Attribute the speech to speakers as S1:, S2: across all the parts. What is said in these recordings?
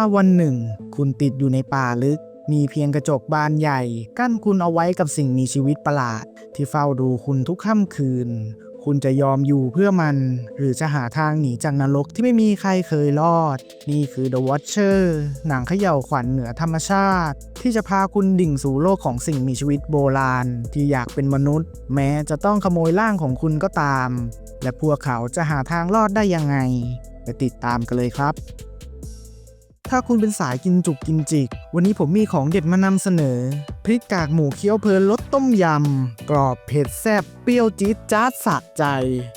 S1: ถ้าวันหนึ่ง คุณติดอยู่ในป่าลึก มีเพียงกระจกบานใหญ่ กั้นคุณเอาไว้กับสิ่งมีชีวิตประหลาด ที่เฝ้าดูคุณทุกค่ำคืน คุณจะยอมอยู่เพื่อมัน หรือจะหาทางหนีจากนรกที่ไม่มีใครเคยรอด นี่คือ The Watcher หนังเขย่าวขวัญเหนือธรรมชาติ ที่จะพาคุณดิ่งสู่โลกของสิ่งมีชีวิตโบราณ ที่อยากเป็นมนุษย์ แม้จะต้องขโมยร่างของคุณก็ตาม และพวกเขาจะหาทางรอดได้ยังไง ไปติดตามกันเลยครับ ถ้าคุณเป็นสายกินจุกกินจิก วันนี้ผมมีของเด็ดมานำเสนอ พริกกากหมูเคี้ยวเพลินรสต้มยำ กรอบเผ็ดแซ่บเปรี้ยวจี๊ดจ๊าดสะใจ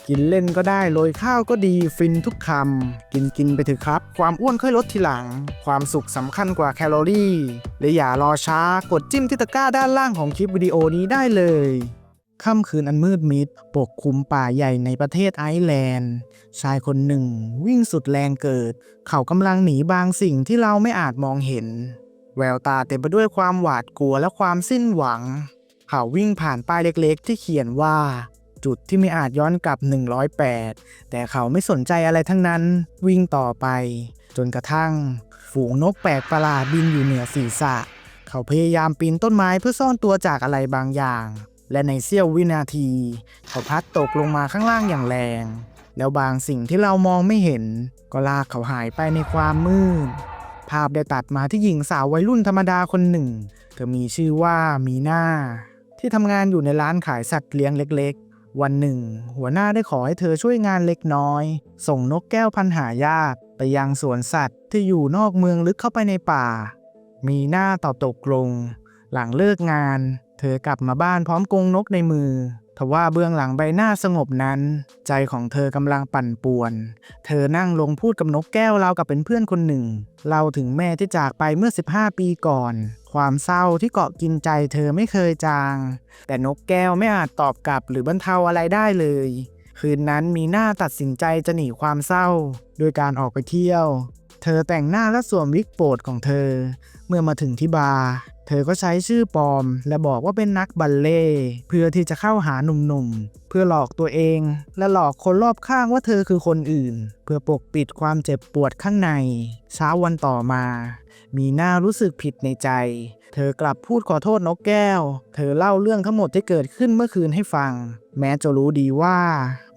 S1: กินเล่นก็ได้โรยข้าวก็ดีฟินทุกคำ กินกินไปเถอะครับ ความอ้วนค่อยลดทีหลัง ความสุขสำคัญกว่าแคลอรี่และอย่ารอช้ากดจิ้มที่ตะกร้าด้านล่างของคลิปวิดีโอนี้ได้เลย ค่ำคืนอันมืดมิดปกคลุมป่าใหญ่ในประเทศไอร์แลนด์ ชายคนหนึ่งวิ่งสุดแรงเกิด เขากำลังหนีบางสิ่งที่เราไม่อาจมองเห็น แววตาเต็มไปด้วยความหวาดกลัวและความสิ้นหวัง เขาวิ่งผ่านป้ายเล็กๆ ที่เขียนว่า จุดที่ไม่อาจย้อนกลับ 108 แต่เขาไม่สนใจอะไรทั้งนั้น วิ่งต่อไป จนกระทั่ง ฝูงนกแปลกประหลาดบินอยู่เหนือศีรษะ เขาพยายามปีนต้นไม้เพื่อซ่อนตัวจากอะไรบางอย่าง และในเสี้ยววินาทีเขาพัดตกลงมาข้างล่างอย่างแรง แล้วบางสิ่งที่เรามองไม่เห็น ก็ลากเขาหายไปในความมืด ภาพได้ตัดมาที่หญิงสาววัยรุ่นธรรมดาคนหนึ่ง เธอมีชื่อว่ามีนาที่ทำงานอยู่ในร้านขายสัตว์เลี้ยงเล็กๆ วันหนึ่ง หัวหน้าได้ขอให้เธอช่วยงานเล็กน้อย ส่งนกแก้วพันหายากไปยังสวนสัตว์ที่อยู่นอกเมืองลึกเข้าไปในป่า มีหน้าตอบตกลง หลังเลิกงาน เธอกลับมาบ้านพร้อมกรงนกในมือทว่าเบื้องหลังใบหน้าสงบนั้น ใจของเธอกำลังปั่นป่วน เธอนั่งลงพูดกับนกแก้วเรากับเป็นเพื่อนคนหนึ่งเล่าถึงแม่ที่จากไปเมื่อ 15 ปีก่อน ความเศร้าที่เกาะกินใจเธอไม่เคยจาง แต่นกแก้วไม่อาจตอบกลับหรือบรรเทาอะไรได้เลย คืนนั้นมีหน้าตัดสินใจจะหนีความเศร้า โดยการออกไปเที่ยว เธอแต่งหน้าและสวมวิกโปรดของเธอ เมื่อมาถึงที่บาร์ ธอก็ใช้ชื่อปลอม และบอกว่าเป็นนักบัลเล่เพื่อที่จะเข้าหาหนุ่มๆ เพื่อหลอกตัวเอง และหลอกคนรอบข้างว่าเธอคือคนอื่น เพื่อปกปิดความเจ็บปวดข้างใน เช้าวันต่อมา มีหน้ารู้สึกผิดในใจ เธอกลับพูดขอโทษนกแก้ว เธอเล่าเรื่องทั้งหมดที่เกิดขึ้นเมื่อคืนให้ฟัง แม้จะรู้ดีว่า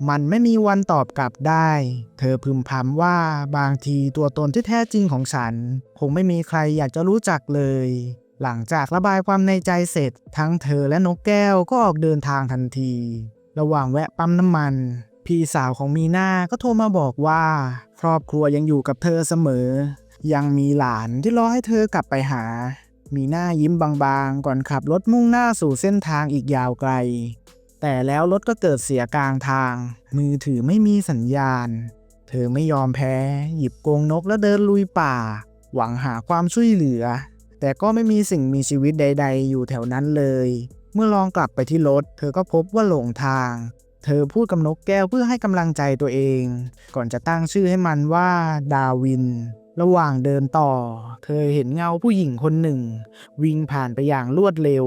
S1: มันไม่มีวันตอบกลับได้ เธอพึมพำว่าบางทีตัวตนที่แท้จริงของฉัน คงไม่มีใครอยากจะรู้จักเลย หลังจากระบายความในใจเสร็จ ทั้งเธอและนกแก้วก็ออกเดินทางทันที ระหว่างแวะปั๊มน้ำมัน พี่สาวของมีนาก็โทรมาบอกว่า ครอบครัวยังอยู่กับเธอเสมอ ยังมีหลานที่รอให้เธอกลับไปหา มีหน้ายิ้มบางๆ ก่อนขับรถมุ่งหน้าสู่เส้นทางอีกยาวไกล แต่แล้วรถก็เกิดเสียกลางทาง มือถือไม่มีสัญญาณ เธอไม่ยอมแพ้ หยิบกรงนกแล้วเดินลุยป่า หวังหาความช่วยเหลือ แต่ก็ไม่มีสิ่งมีชีวิตใด ๆ อยู่แถวนั้นเลย เมื่อลองกลับไปที่รถ เธอก็พบว่าหลงทาง เธอพูดกับนกแก้วเพื่อให้กำลังใจตัวเอง ก่อนจะตั้งชื่อให้มันว่าดาวิน ระหว่างเดินต่อ เธอเห็นเงาผู้หญิงคนหนึ่ง วิ่งผ่านไปอย่างรวดเร็ว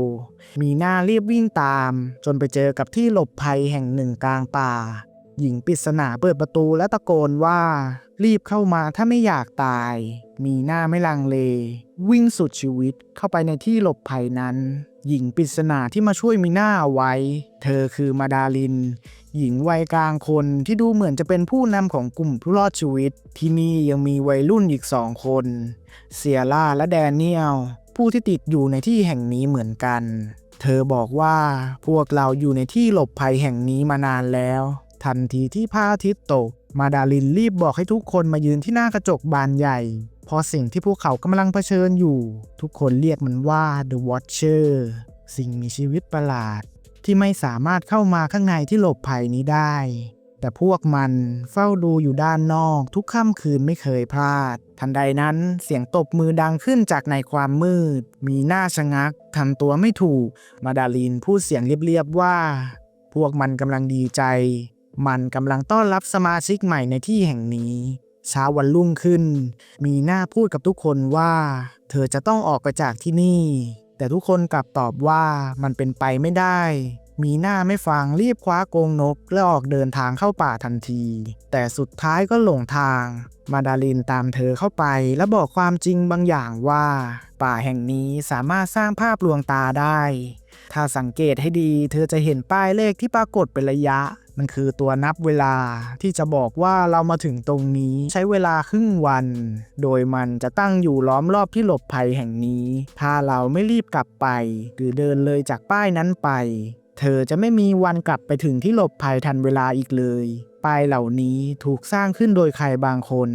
S1: มีหน้ารีบวิ่งตาม จนไปเจอกับที่หลบภัยแห่งหนึ่งกลางป่า หญิงปริศนาเปิดประตูและตะโกนว่า รีบเข้ามาถ้าไม่อยากตาย มีหน้าไม่ลังเล วิ่งสุดชีวิตเข้าไปในที่หลบภัยนั้น หญิงปริศนาที่มาช่วยมีหน้าเอาไว้ เธอคือมาดาลิน หญิงวัยกลางคนที่ดูเหมือนจะเป็นผู้นำของกลุ่มผู้รอดชีวิต ที่นี่ยังมีวัยรุ่นอีกสองคน เซียร่าและแดเนียล ผู้ที่ติดอยู่ในที่แห่งนี้เหมือนกัน เธอบอกว่าพวกเราอยู่ในที่หลบภัยแห่งนี้มานานแล้ว ทันทีที่พระอาทิตย์ตก มาดาลินรีบบอกให้ทุกคนมายืนที่หน้ากระจกบานใหญ่ พราะสิ่งที่พวกเขากำลังเผชิญอยู่ ทุกคนเรียกมันว่า The Watcher สิ่งมีชีวิตประหลาด ที่ไม่สามารถเข้ามาข้างในที่หลบภัยนี้ได้ แต่พวกมันเฝ้าดูอยู่ด้านนอกทุกค่ำคืนไม่เคยพลาด ทันใดนั้นเสียงตบมือดังขึ้นจากในความมืด มีหน้าชะงักทำตัวไม่ถูก มาดาลินพูดเสียงเรียบๆว่า พวกมันกำลังดีใจ มันกำลังต้อนรับสมาชิกใหม่ในที่แห่งนี้ เช้าวันรุ่งขึ้น มีหน้าพูดกับทุกคนว่า เธอจะต้องออกไปจากที่นี่ แต่ทุกคนกลับตอบว่ามันเป็นไปไม่ได้ มีหน้าไม่ฟังรีบคว้าโกงนก และออกเดินทางเข้าป่าทันที แต่สุดท้ายก็หลงทาง มาดาลินตามเธอเข้าไปและบอกความจริงบางอย่างว่า ป่าแห่งนี้สามารถสร้างภาพลวงตาได้ ถ้าสังเกตให้ดี เธอจะเห็นป้ายเลขที่ปรากฏเป็นระยะ มันคือตัวนับเวลาที่จะบอกว่าเรามาถึงตรงนี้ใช้เวลาครึ่งวัน โดยมันจะตั้งอยู่ล้อมรอบที่หลบภัยแห่งนี้ ถ้าเราไม่รีบกลับไป หรือเดินเลยจากป้ายนั้นไป เธอจะไม่มีวันกลับไปถึงที่หลบภัยทันเวลาอีกเลยป้ายเหล่านี้ถูกสร้างขึ้นโดยใครบางคน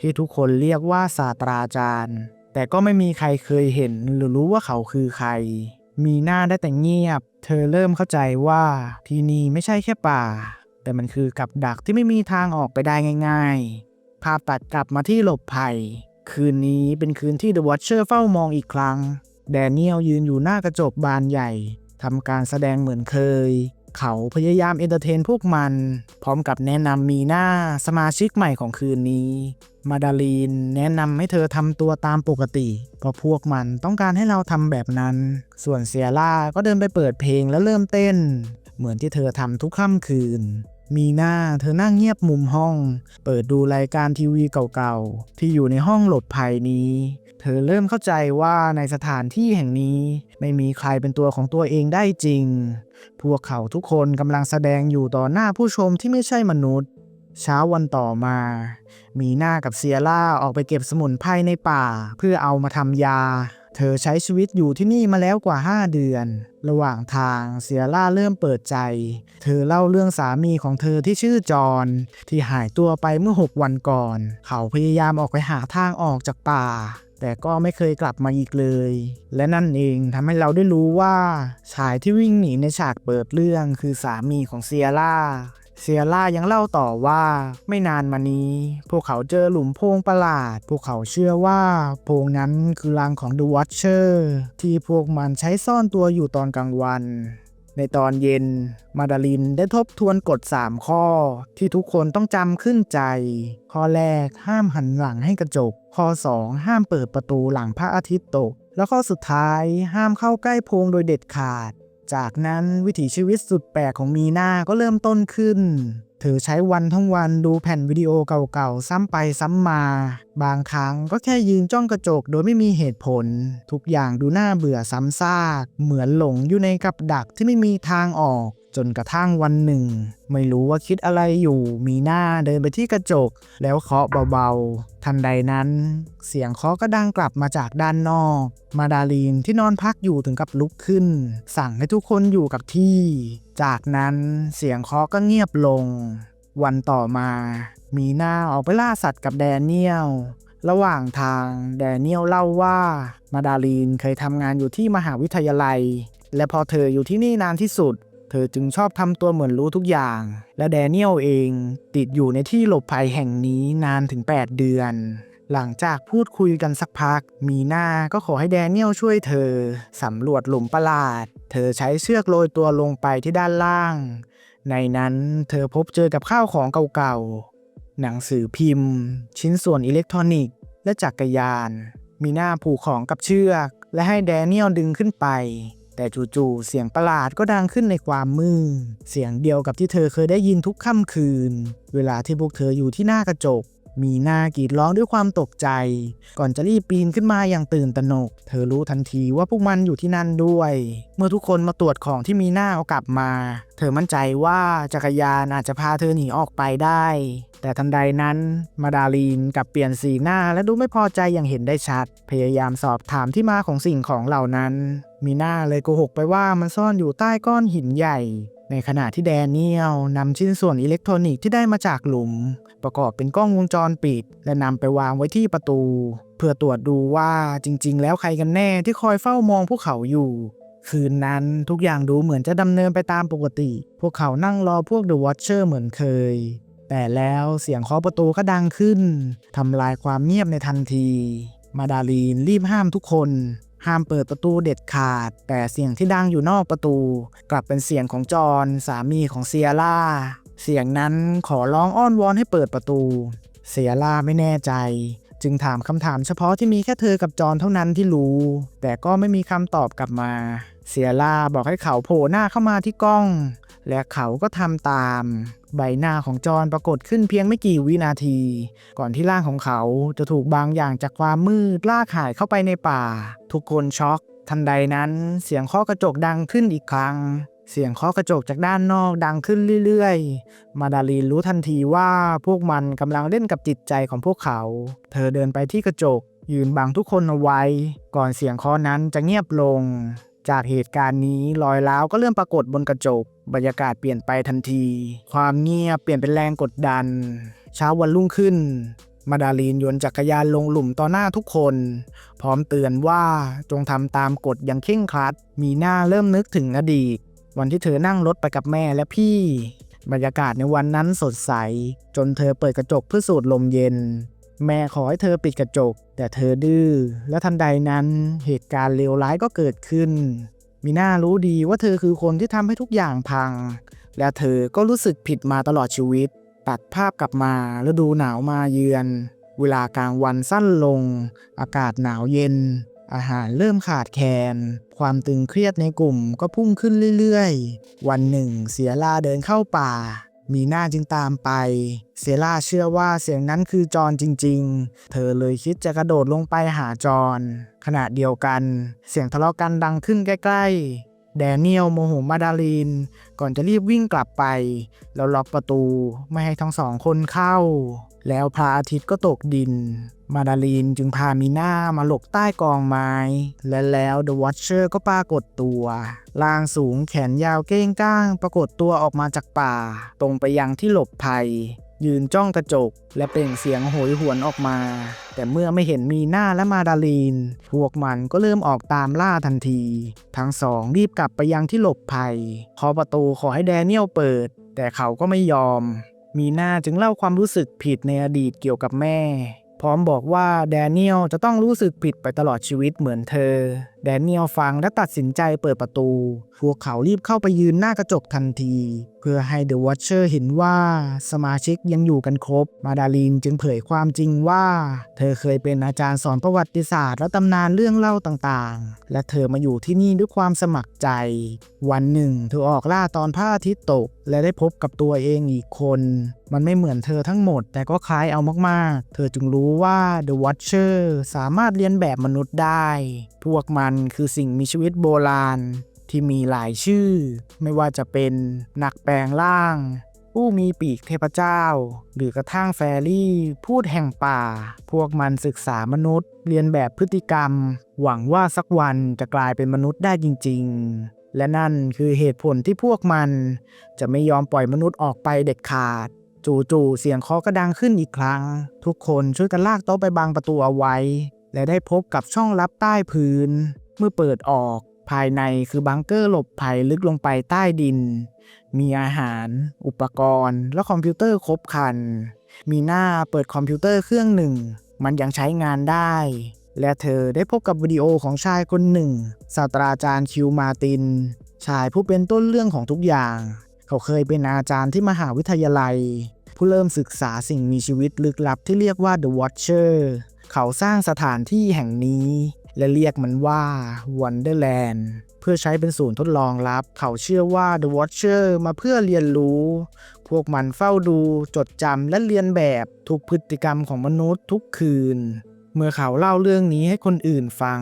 S1: ที่ทุกคนเรียกว่าศาสตราจารย์ แต่ก็ไม่มีใครเคยเห็นหรือรู้ว่าเขาคือใคร มีหน้าได้แต่เงียบ เธอเริ่มเข้าใจว่าที่นี่ไม่ใช่แค่ป่า แต่มันคือกับดักที่ไม่มีทางออกไปได้ง่าย ๆ ภาพตัดกลับมาที่หลบภัย คืนนี้เป็นคืนที่ The Watcher เฝ้ามองอีกครั้ง แดเนียลยืนอยู่หน้ากระจกบานใหญ่ทำการแสดงเหมือนเคย เขาพยายามเอนเตอร์เทนพวกมัน พร้อมกับแนะนำมีหน้าสมาชิกใหม่ของคืนนี้ มาดาลีนแนะนำให้เธอทำตัวตามปกติเพราะพวกมันต้องการให้เราทำแบบนั้น ส่วนเซียร่าก็เดินไปเปิดเพลงแล้วเริ่มเต้น เหมือนที่เธอทำทุกค่ำคืน มีหน้าเธอนั่งเงียบมุมห้อง เปิดดูรายการทีวีเก่าๆ ที่อยู่ในห้องหลบภัยนี้ เธอเริ่มเข้าใจว่าในสถานที่แห่งนี้ ไม่มีใครเป็นตัวของตัวเองได้จริง พวกเขาทุกคนกำลังแสดงอยู่ต่อหน้าผู้ชมที่ไม่ใช่มนุษย์ เช้าวันต่อมา มีหน้ากับเซียร่าออกไปเก็บสมุนไพรในป่า เพื่อเอามาทำยา เธอใช้ชีวิตอยู่ที่นี่มาแล้วกว่า 5 เดือน ระหว่างทางเซียร่าเริ่มเปิดใจ เธอเล่าเรื่องสามีของเธอที่ชื่อจอห์นที่หายตัวไปเมื่อ 6 วันก่อน เขาพยายามออกไปหาทางออกจากป่าแต่ก็ไม่เคยกลับมาอีกเลย และนั่นเองทำให้เราได้รู้ว่า ชายที่วิ่งหนีในฉากเปิดเรื่องคือสามีของเซียร่า เซียร่ายังเล่าต่อว่าไม่นานมานี้ พวกเขาเจอหลุมโพงประหลาด พวกเขาเชื่อว่าโพงนั้นคือรังของ The Watcher ที่พวกมันใช้ซ่อนตัวอยู่ตอนกลางวัน ในตอนเย็น มาดาลินได้ทบทวนกฎ 3 ข้อ ที่ทุกคนต้องจำขึ้นใจ ข้อแรกห้ามหันหลังให้กระจก ข้อ 2 ห้ามเปิดประตูหลังพระอาทิตย์ตก แล้วข้อสุดท้ายห้ามเข้าใกล้โพงโดยเด็ดขาด จากนั้นวิถีชีวิตสุดแปลกของมีนาก็เริ่มต้นขึ้น เธอใช้วันทั้งวันดูแผ่นวิดีโอเก่าๆ ซ้ำไปซ้ำมา บางครั้งก็แค่ยืนจ้องกระจกโดยไม่มีเหตุผล ทุกอย่างดูน่าเบื่อซ้ำซาก เหมือนหลงอยู่ในกับดักที่ไม่มีทางออก จนกระทั่งวันหนึ่ง ไม่รู้ว่าคิดอะไรอยู่ มีหน้าเดินไปที่กระจก แล้วเคาะเบาๆ ทันใดนั้น เสียงเคาะก็ดังกลับมาจากด้านนอก มาดาลีนที่นอนพักอยู่ถึงกับลุกขึ้น สั่งให้ทุกคนอยู่กับที่ จากนั้นเสียงเคาะก็เงียบลง วันต่อมา มีหน้าออกไปล่าสัตว์กับแดเนียลระหว่างทางแดเนียลเล่าว่า มาดาลีนเคยทำงานอยู่ที่มหาวิทยาลัย และพอเธออยู่ที่นี่นานที่สุด เธอจึงชอบทำตัวเหมือนรู้ทุกอย่าง และแดเนียลเองติดอยู่ในที่หลบภัยแห่งนี้นานถึง 8 เดือน หลังจากพูดคุยกันสักพัก มีหน้าก็ขอให้แดเนียลช่วยเธอสำรวจหลุมประหลาด เธอใช้เชือกโรยตัวลงไปที่ด้านล่าง ในนั้นเธอพบเจอกับข้าวของเก่าๆ หนังสือพิมพ์ ชิ้นส่วนอิเล็กทรอนิกส์ และจักรยาน มีหน้าผูกของกับเชือก และให้แดเนียลดึงขึ้นไป แต่จู่ๆเสียงประหลาดก็ดังขึ้นในความมืดเสียงเดียวกับที่เธอเคยได้ยินทุกค่ำคืน เวลาที่พวกเธออยู่ที่หน้ากระจก มีหน้ากรีดร้องด้วยความตกใจ ก่อนจะรีบปีนขึ้นมาอย่างตื่นตระหนก เธอรู้ทันทีว่าพวกมันอยู่ที่นั่นด้วย เมื่อทุกคนมาตรวจของที่มีหน้าเอากลับมา เธอมั่นใจว่าจักรยานอาจจะพาเธอหนีออกไปได้ แต่ทันใดนั้นมาดาลีนกลับเปลี่ยนสีหน้าและดูไม่พอใจอย่างเห็นได้ชัด พยายามสอบถามที่มาของสิ่งของเหล่านั้น มีหน้าเลยโกหกไปว่ามันซ่อนอยู่ใต้ก้อนหินใหญ่ ในขณะที่แดเนียลนำชิ้นส่วนอิเล็กทรอนิกส์ที่ได้มาจากหลุม ประกอบเป็นกล้องวงจรปิด และนำไปวางไว้ที่ประตู เพื่อตรวจดูว่าจริง ๆ แล้วใครกันแน่ที่คอยเฝ้ามองพวกเขาอยู่ คืนนั้นทุกอย่างดูเหมือนจะดำเนินไปตามปกติ พวกเขานั่งรอพวก The Watcher เหมือนเคย แต่แล้วเสียงเคาะประตูก็ดังขึ้นทำลายความเงียบในทันที มาดาลีนรีบห้ามทุกคน ห้ามเปิดประตูเด็ดขาด แต่เสียงที่ดังอยู่นอกประตู กลับเป็นเสียงของจอห์นสามีของเซียร่า เสียงนั้นขอร้องอ้อนวอนให้เปิดประตู เซียร่าไม่แน่ใจ จึงถามคำถามเฉพาะที่มีแค่เธอกับจอห์นเท่านั้นที่รู้ แต่ก็ไม่มีคำตอบกลับมาเสียล่าบอกให้เขาโผล่หน้าเข้ามาที่กล้อง และเขาก็ทำตาม ใบหน้าของจอห์นปรากฏขึ้นเพียงไม่กี่วินาที ก่อนที่ร่างของเขาจะถูกบางอย่างจากความมืดลากหายเข้าไปในป่า ทุกคนช็อก ทันใดนั้นเสียงเคาะกระจกดังขึ้นอีกครั้ง เสียงเคาะกระจกจากด้านนอกดังขึ้นเรื่อยๆ มาดาลีนรู้ทันทีว่าพวกมันกำลังเล่นกับจิตใจของพวกเขา เธอเดินไปที่กระจก ยืนบังทุกคนเอาไว้ ก่อนเสียงเคาะนั้นจะเงียบลง จากเหตุการณ์นี้รอยร้าวก็เริ่มปรากฏบนกระจก บรรยากาศเปลี่ยนไปทันที ความเงียบเปลี่ยนเป็นแรงกดดัน เช้าวันรุ่งขึ้น มาดาลีนโยนจักรยานลงหลุมต่อหน้าทุกคน พร้อมเตือนว่าจงทำตามกฎอย่างเคร่งครัด มีหน้าเริ่มนึกถึงอดีต วันที่เธอนั่งรถไปกับแม่และพี่ บรรยากาศในวันนั้นสดใส จนเธอเปิดกระจกเพื่อสูดลมเย็น แม่ขอให้เธอปิดกระจก แต่เธอดื้อ และทันใดนั้นเหตุการณ์เลวร้ายก็เกิดขึ้น มีน้ารู้ดีว่าเธอคือคนที่ทำให้ทุกอย่างพัง และเธอก็รู้สึกผิดมาตลอดชีวิต ตัดภาพกลับมาฤดูหนาวมาเยือน เวลากลางวันสั้นลง อากาศหนาวเย็น อาหารเริ่มขาดแคลน ความตึงเครียดในกลุ่มก็พุ่งขึ้นเรื่อยๆ วันหนึ่งเสียลาเดินเข้าป่า มีหน้าจึงตามไป เซล่าเชื่อว่าเสียงนั้นคือจอนจริง ๆ เธอเลยคิดจะกระโดดลงไปหาจอนขณะเดียวกัน เสียงทะเลาะกันดังขึ้นใกล้ๆ แดเนียลโมโหมาดาลีน ก่อนจะรีบวิ่งกลับไป แล้วล็อกประตูไม่ให้ทั้งสองคนเข้า แล้วพระอาทิตย์ก็ตกดิน มาดาลีนจึงพามีหน้ามาหลบใต้กองไม้ และแล้วเดอะว a ชเชอร์ก็ปรากฏตัวร่างสูงแขนยาวเก้งก้าง ปรากฏตัวออกมาจากป่า ตรงไปยังที่หลบภัย ยืนจ้องกระจก และเปล่งเสียงโหยหวนออกมา แต่เมื่อไม่เห็นมีหน้าและมาดาลีน พวกมันก็เริ่มออกตามล่าทันที ทั้งสองรีบกลับไปยังที่หลบภัยเคาะประตูขอให้แดเนียลเปิด แต่เขาก็ไม่ยอม มีหน้าจึงเล่าความรู้สึกผิดในอดีตเกี่ยวกับแม่ พร้อมบอกว่าแดเนียลจะต้องรู้สึกผิดไปตลอดชีวิตเหมือนเธอ แดเนียลฟังและตัดสินใจเปิดประตู พวกเขารีบเข้าไปยืนหน้ากระจกทันที เพื่อให้เดอะว a ชเชอร์เห็นว่าสมาชิกยังอยู่กันครบ มาดาลีนจึงเผยความจริงว่า เธอเคยเป็นอาจารย์สอนประวัติศาสตร์และตำนานเรื่องเล่าต่างๆ และเธอมาอยู่ที่นี่ด้วยความสมัครใจ วันหนึ่ง เธอออกล่าตอนพระอาทิตย์ตก และได้พบกับตัวเองอีกคน มันไม่เหมือนเธอทั้งหมด แต่ก็คล้ายเอามากๆ เธอจึงรู้ว่า The Watcher สามารถเรียนแบบมนุษย์ได้ พวกมันคือสิ่งมีชีวิตโบราณ ที่มีหลายชื่อ ไม่ว่าจะเป็นนักแปลงร่าง ผู้มีปีกเทพเจ้า หรือกระทั่งแฟรี่ พูดแห่งป่า พวกมันศึกษามนุษย์ เรียนแบบพฤติกรรม หวังว่าสักวันจะกลายเป็นมนุษย์ได้จริง ๆ และนั่นคือเหตุผลที่พวกมัน จะไม่ยอมปล่อยมนุษย์ออกไปเด็ดขาดจู่ๆเสียงเคาะก็ดังขึ้นอีกครั้ง ทุกคนช่วยกันลากโต๊ะไปบังประตูเอาไว้ และได้พบกับช่องลับใต้พื้น เมื่อเปิดออก ภายในคือบังเกอร์หลบภัยลึกลงไปใต้ดิน มีอาหาร อุปกรณ์ และคอมพิวเตอร์ครบครัน มีหน้าเปิดคอมพิวเตอร์เครื่องหนึ่ง มันยังใช้งานได้ และเธอได้พบกับวิดีโอของชายคนหนึ่ง ศาสตราจารย์คิวมาติน ชายผู้เป็นต้นเรื่องของทุกอย่าง เขาเคยเป็นอาจารย์ที่มหาวิทยาลัย ผู้เริ่มศึกษาสิ่งมีชีวิตลึกลับที่เรียกว่า The Watcher เขาสร้างสถานที่แห่งนี้ และเรียกมันว่า Wonderland เพื่อใช้เป็นศูนย์ทดลองลับ เขาเชื่อว่า The Watcher มาเพื่อเรียนรู้ พวกมันเฝ้าดู จดจำและเรียนแบบทุกพฤติกรรมของมนุษย์ทุกคืน เมื่อเขาเล่าเรื่องนี้ให้คนอื่นฟัง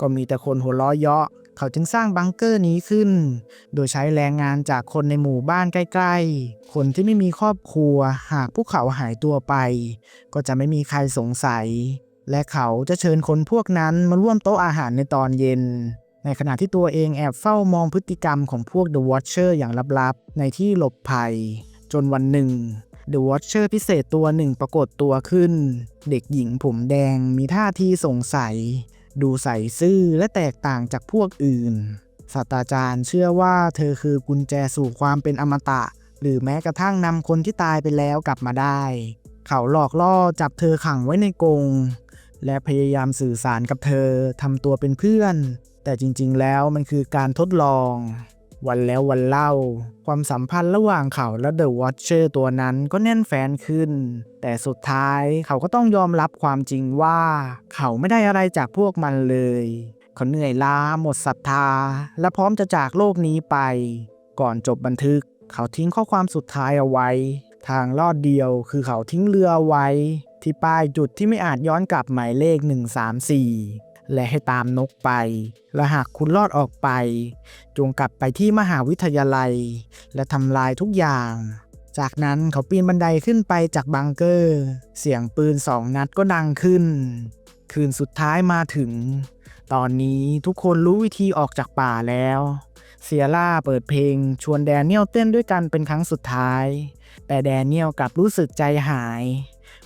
S1: ก็มีแต่คนหัวเราะเยาะ เขาจึงสร้างบังเกอร์นี้ขึ้น โดยใช้แรงงานจากคนในหมู่บ้านใกล้ๆ คนที่ไม่มีครอบครัว หากพวกเขาหายตัวไป ก็จะไม่มีใครสงสัย และเขาจะเชิญคนพวกนั้นมาร่วมโต๊ะอาหารในตอนเย็น ในขณะที่ตัวเองแอบเฝ้ามองพฤติกรรมของพวก The Watcher อย่างลับๆ ในที่หลบภัย จนวันหนึ่ง The Watcher พิเศษตัวหนึ่งปรากฏตัวขึ้น เด็กหญิงผมแดงมีท่าทีสงสัย ดูใส่ซื่อและแตกต่างจากพวกอื่นศาสตราจารย์เชื่อว่าเธอคือกุญแจสู่ความเป็นอมตะ หรือแม้กระทั่งนำคนที่ตายไปแล้วกลับมาได้ เขาหลอกล่อจับเธอขังไว้ในกรง และพยายามสื่อสารกับเธอทำตัวเป็นเพื่อน แต่จริงๆ แล้วมันคือการทดลอง วันแล้ววันเล่า ความสัมพันธ์ระหว่างเขาและเดอะวอ t เชอร์ตัวนั้นก็แน่นแฟนขึ้น แต่สุดท้ายเขาก็ต้องยอมรับความจริงว่า เขาไม่ได้อะไรจากพวกมันเลยเขาเหนื่อยล้าหมดศรัทธา และพร้อมจะจากโลกนี้ไป ก่อนจบบันทึก เขาทิ้งข้อความสุดท้ายเอาไว้ ทางลอดเดียวคือเขาทิ้งเรือไว้ ที่ป้ายจุดที่ไม่อาจย้อนกลับหมายเลข 134 และให้ตามนกไป และหากคุณรอดออกไป จงกลับไปที่มหาวิทยาลัย และทำลายทุกอย่าง จากนั้นเขาปีนบันไดขึ้นไปจากบังเกอร์ เสียงปืนสองนัดก็ดังขึ้น คืนสุดท้ายมาถึง ตอนนี้ทุกคนรู้วิธีออกจากป่าแล้วเซียร่าเปิดเพลงชวนแดเนียลเต้นด้วยกันเป็นครั้งสุดท้าย แต่แดเนียลกลับรู้สึกใจหาย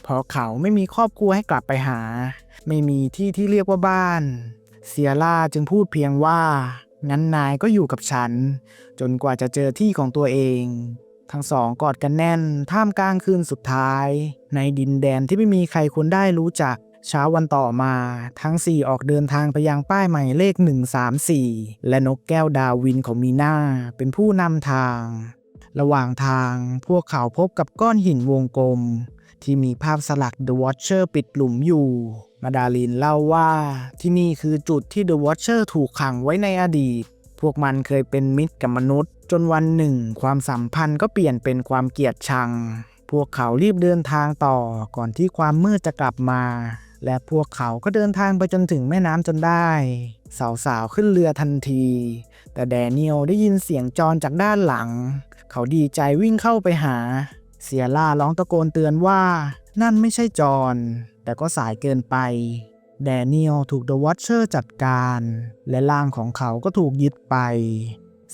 S1: เพราะเขาไม่มีครอบครัวให้กลับไปหา ไม่มีที่ที่เรียกว่าบ้าน เซียร่าจึงพูดเพียงว่า งั้นนายก็อยู่กับฉัน จนกว่าจะเจอที่ของตัวเอง ทั้งสองกอดกันแน่น ท่ามกลางคืนสุดท้าย ในดินแดนที่ไม่มีใครควรได้รู้จักเช้าวันต่อมาทั้งสี่ออกเดินทางไปยังป้ายหมายเลข 134 และนกแก้วดาวินของมีนาเป็นผู้นำทาง ระหว่างทางพวกเขาพบกับก้อนหินวงกลม ที่มีภาพสลัก The Watcher ปิดหลุมอยู่ มาดาลินเล่าว่า ที่นี่คือจุดที่ The Watcher ถูกขังไว้ในอดีต พวกมันเคยเป็นมิตรกับมนุษย์ จนวันหนึ่ง ความสัมพันธ์ก็เปลี่ยนเป็นความเกลียดชัง พวกเขารีบเดินทางต่อก่อนที่ความมืดจะกลับมา และพวกเขาก็เดินทางไปจนถึงแม่น้ำจนได้ สาวๆขึ้นเรือทันที แต่แดเนียลได้ยินเสียงจรจากด้านหลัง เขาดีใจวิ่งเข้าไปหา เสียล่าร้องตะโกนเตือนว่า นั่นไม่ใช่จอนแต่ก็สายเกินไป แดเนียลถูกเดอะวอ t เชอร์จัดการ และร่างของเขาก็ถูกยึดไป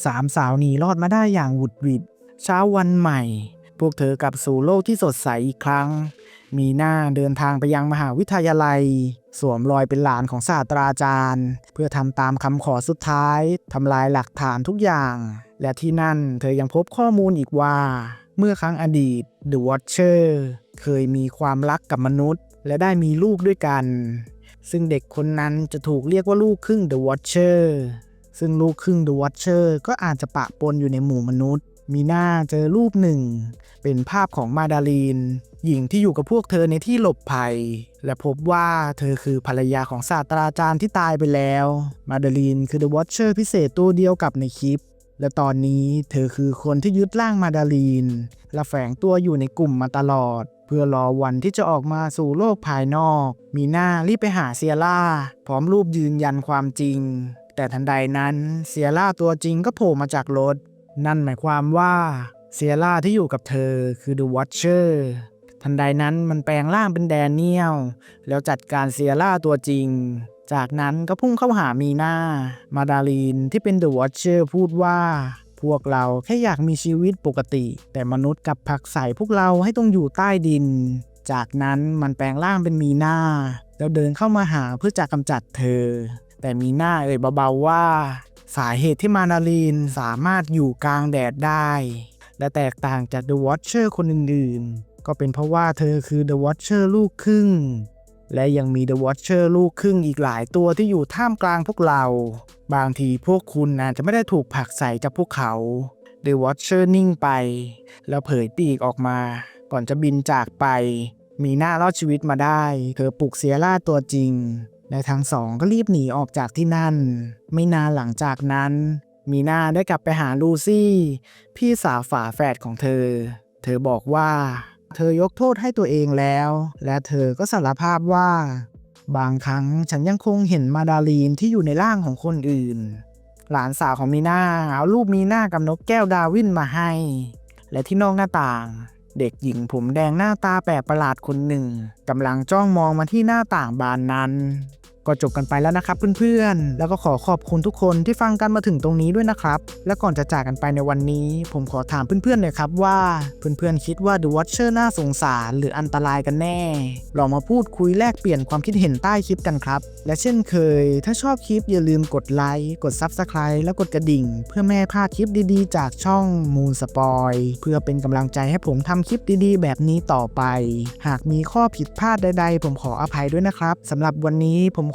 S1: สามสาวหนีรอดมาได้อย่างหวุดหวิด เช้าวันใหม่ พวกเธอกลับสู่โลกที่สดใสอีกครั้ง มีหน้าเดินทางไปยังมหาวิทยาลัย สวมรอยเป็นหลานของศาสตราจารย์ เพื่อทำตามคำขอสุดท้ายทำลายหลักฐานทุกอย่าง และที่นั่นเธอยังพบข้อมูลอีกว่า เมื่อครั้งอดีต The Watcher เคยมีความรักกับมนุษย์ และได้มีลูกด้วยกัน ซึ่งเด็กคนนั้นจะถูกเรียกว่าลูกครึ่ง The Watcher ซึ่งลูกครึ่ง The Watcher ก็อาจจะปะปนอยู่ในหมู่มนุษย์ มีหน้าเจอรูปหนึ่ง เป็นภาพของมาดาลีน หญิงที่อยู่กับพวกเธอในที่หลบภัย และพบว่าเธอคือภรรยาของศาสตราจารย์ที่ตายไปแล้ว มาดาลีนคือ The Watcher พิเศษตัวเดียวกับในคลิป และตอนนี้เธอคือคนที่ยึดร่างมาดาลีน และแฝงตัวอยู่ในกลุ่มมาตลอด เพื่อรอวันที่จะออกมาสู่โลกภายนอก มีหน้ารีบไปหาเซียร่า พร้อมรูปยืนยันความจริง แต่ทันใดนั้นเซียร่าตัวจริงก็โผล่มาจากรถ นั่นหมายความว่าเซียร่าที่อยู่กับเธอคือ The Watcher ทันใดนั้นมันแปลงร่างเป็นแดเนียลแล้วจัดการเซียร่าตัวจริง จากนั้นก็พุ่งเข้าหามีนามาดาลีนที่เป็น The Watcher พูดว่า พวกเราแค่อยากมีชีวิตปกติ แต่มนุษย์กับผักใส่พวกเราให้ต้องอยู่ใต้ดิน จากนั้นมันแปลงร่างเป็นมีนาแล้วเดินเข้ามาหาเพื่อจะกำจัดเธอ แต่มีนาเอ่ยเบาๆว่า สาเหตุที่มาดาลีนสามารถอยู่กลางแดดได้ และแตกต่างจาก The Watcher คนอื่นๆ ก็เป็นเพราะว่าเธอคือ The Watcher ลูกครึ่ง และยังมี The Watcher ลูกครึ่งอีกหลายตัวที่อยู่ท่ามกลางพวกเรา บางทีพวกคุณอาจจะไม่ได้ถูกผลักใส่จากพวกเขา The Watcher นิ่งไป แล้วเผยปีกออกมา ก่อนจะบินจากไป มีหน้ารอดชีวิตมาได้ เธอปลุกเซียร่าตัวจริง และทั้งสองก็รีบหนีออกจากที่นั่น ไม่นานหลังจากนั้น มีนาได้กลับไปหาลูซี่ พี่สาวฝาแฝดของเธอ เธอบอกว่า เธอยกโทษให้ตัวเองแล้ว และเธอก็สารภาพว่า บางครั้งฉันยังคงเห็นมาดาลีนที่อยู่ในร่างของคนอื่น หลานสาวของมีนาเอารูปมีนากับนกแก้วดาวินมาให้ และที่นอกหน้าต่าง เด็กหญิงผมแดงหน้าตาแปลกประหลาดคนหนึ่งกำลังจ้องมองมาที่หน้าต่างบานนั้น ก็จบกันไปแล้วนะครับเพื่อนๆ แล้วก็ขอขอบคุณทุกคนที่ฟังกันมาถึงตรงนี้ด้วยนะครับ และก่อนจะจากกันไปในวันนี้ ผมขอถามเพื่อนๆหน่อยครับว่าเพื่อนๆคิดว่า The Watcher น่าสงสารหรืออันตรายกันแน่ ลองมาพูดคุยแลกเปลี่ยนความคิดเห็นใต้คลิปกันครับ และเช่นเคย ถ้าชอบคลิปอย่าลืมกดไลค์กด Subscribe แล้วกดกระดิ่ง เพื่อไม่ให้พลาดคลิปดีๆ จากช่อง Moon Spoil เพื่อเป็นกำลังใจให้ผมทำคลิปดีๆ แบบนี้ต่อไป หากมีข้อผิดพลาดใดๆ ผมขออภัยด้วยนะครับสำหรับวันนี้ผม